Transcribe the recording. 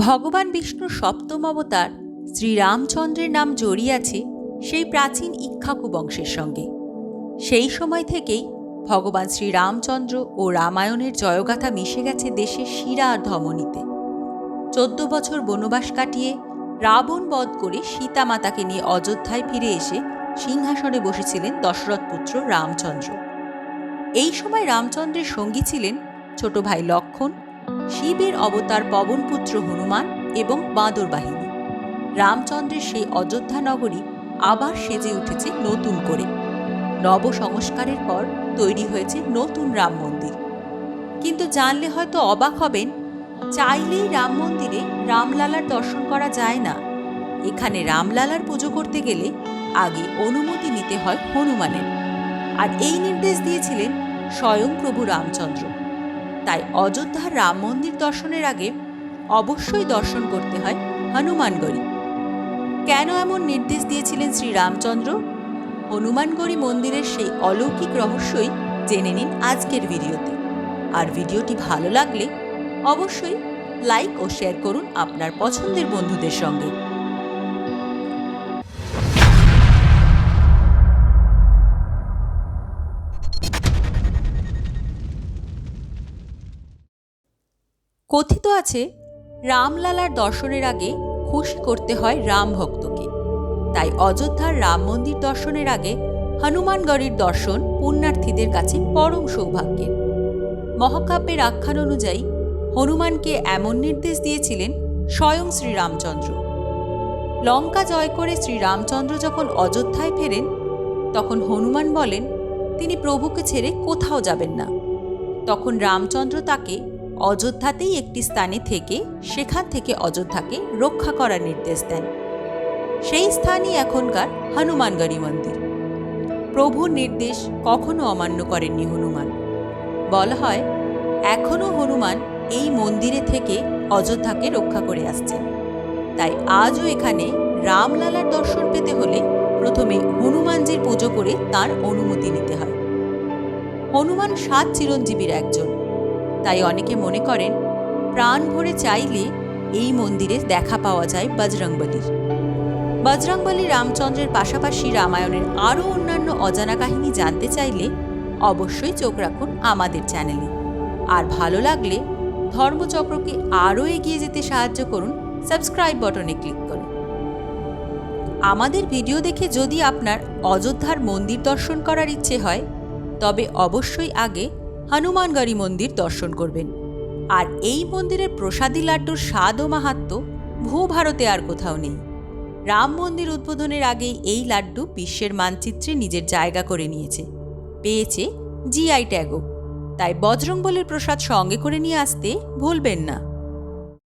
ভগবান বিষ্ণুর সপ্তম অবতার শ্রীরামচন্দ্রের নাম জড়িয়ে আছে সেই প্রাচীন ইক্ষ্বাকু বংশের সঙ্গে। সেই সময় থেকেই ভগবান শ্রীরামচন্দ্র ও রামায়ণের জয়গাথা মিশে গেছে দেশের শিরা আর ধমনীতে। চোদ্দ বছর বনবাস কাটিয়ে রাবণ বধ করে সীতামাতাকে নিয়ে অযোধ্যায় ফিরে এসে সিংহাসনে বসেছিলেন দশরথ পুত্র রামচন্দ্র। এই সময় রামচন্দ্রের সঙ্গী ছিলেন ছোট ভাই লক্ষণ, শিবের অবতার পবনপুত্র হনুমান এবং বাঁদর বাহিনী। রামচন্দ্রের সেই অযোধ্যা নগরী আবার সেজে উঠেছে নতুন করে। নব সংস্কারের পর তৈরি হয়েছে নতুন রাম মন্দির। কিন্তু জানলে হয়তো অবাক হবেন, চাইলেই রাম মন্দিরে রামলালার দর্শন করা যায় না। এখানে রামলালার পুজো করতে গেলে আগে অনুমতি নিতে হয় হনুমানের। আর এই নির্দেশ দিয়েছিলেন স্বয়ং প্রভু রামচন্দ্র। তাই অযোধ্যার রাম মন্দির দর্শনের আগে অবশ্যই দর্শন করতে হয় হনুমানগড়ি। কেন এমন নির্দেশ দিয়েছিলেন শ্রী রামচন্দ্র? হনুমানগড়ি মন্দিরের সেই অলৌকিক রহস্যই জেনে নিন আজকের ভিডিওতে। আর ভিডিওটি ভালো লাগলে অবশ্যই লাইক ও শেয়ার করুন আপনার পছন্দের বন্ধুদের সঙ্গে। কথিত আছে, রামলালার দর্শনের আগে খুশি করতে হয় রাম ভক্তকে। তাই অযোধ্যার রাম মন্দির দর্শনের আগে হনুমানগড়ির দর্শন পুণ্যার্থীদের কাছে পরম সৌভাগ্যের। মহাকাব্যের আখ্যান অনুযায়ী হনুমানকে এমন নির্দেশ দিয়েছিলেন স্বয়ং শ্রীরামচন্দ্র। লঙ্কা জয় করে শ্রীরামচন্দ্র যখন অযোধ্যায় ফেরেন, তখন হনুমান বলেন, তিনি প্রভুকে ছেড়ে কোথাও যাবেন না। তখন রামচন্দ্র তাকে অযোধ্যাতেই একটি স্থানে থেকে সেখান থেকে অযোধ্যাকে রক্ষা করার নির্দেশ দেন। সেই স্থানই এখনকার হনুমানগড়ি মন্দির। প্রভুর নির্দেশ কখনো অমান্য করেননি হনুমান। বলা হয়, এখনও হনুমান এই মন্দিরে থেকে অযোধ্যাকে রক্ষা করে আসছেন। তাই আজও এখানে রামলালার দর্শন পেতে হলে প্রথমে হনুমানজির পুজো করে তার অনুমতি নিতে হয়। হনুমান সাত চিরঞ্জীবীর একজন। তাই অনেকে মনে করেন, প্রাণ ভরে চাইলে এই মন্দিরে দেখা পাওয়া যায় বজরংবলীর। বজরংবলী রামচন্দ্রের পাশাপাশি রামায়ণের আরও অন্যান্য অজানা কাহিনী জানতে চাইলে অবশ্যই চোখ রাখুন আমাদের চ্যানেলে। আর ভালো লাগলে ধর্মচক্রকে আরও এগিয়ে যেতে সাহায্য করুন, সাবস্ক্রাইব বটনে ক্লিক করুন। আমাদের ভিডিও দেখে যদি আপনার অযোধ্যার মন্দির দর্শন করার ইচ্ছে হয়, তবে অবশ্যই আগে হনুমানগড়ি মন্দির দর্শন করবেন। আর এই মন্দিরের প্রসাদী লাড্ডুর স্বাদ ও মাহাত্ম ভূভারতে আর কোথাও নেই। রাম মন্দির উদ্বোধনের আগেই এই লাড্ডু বিশ্বের মানচিত্রে নিজের জায়গা করে নিয়েছে। পেয়েছে জিআই ট্যাগো তাই বজরংবলীর প্রসাদ সঙ্গে করে নিয়ে আসতে ভুলবেন না।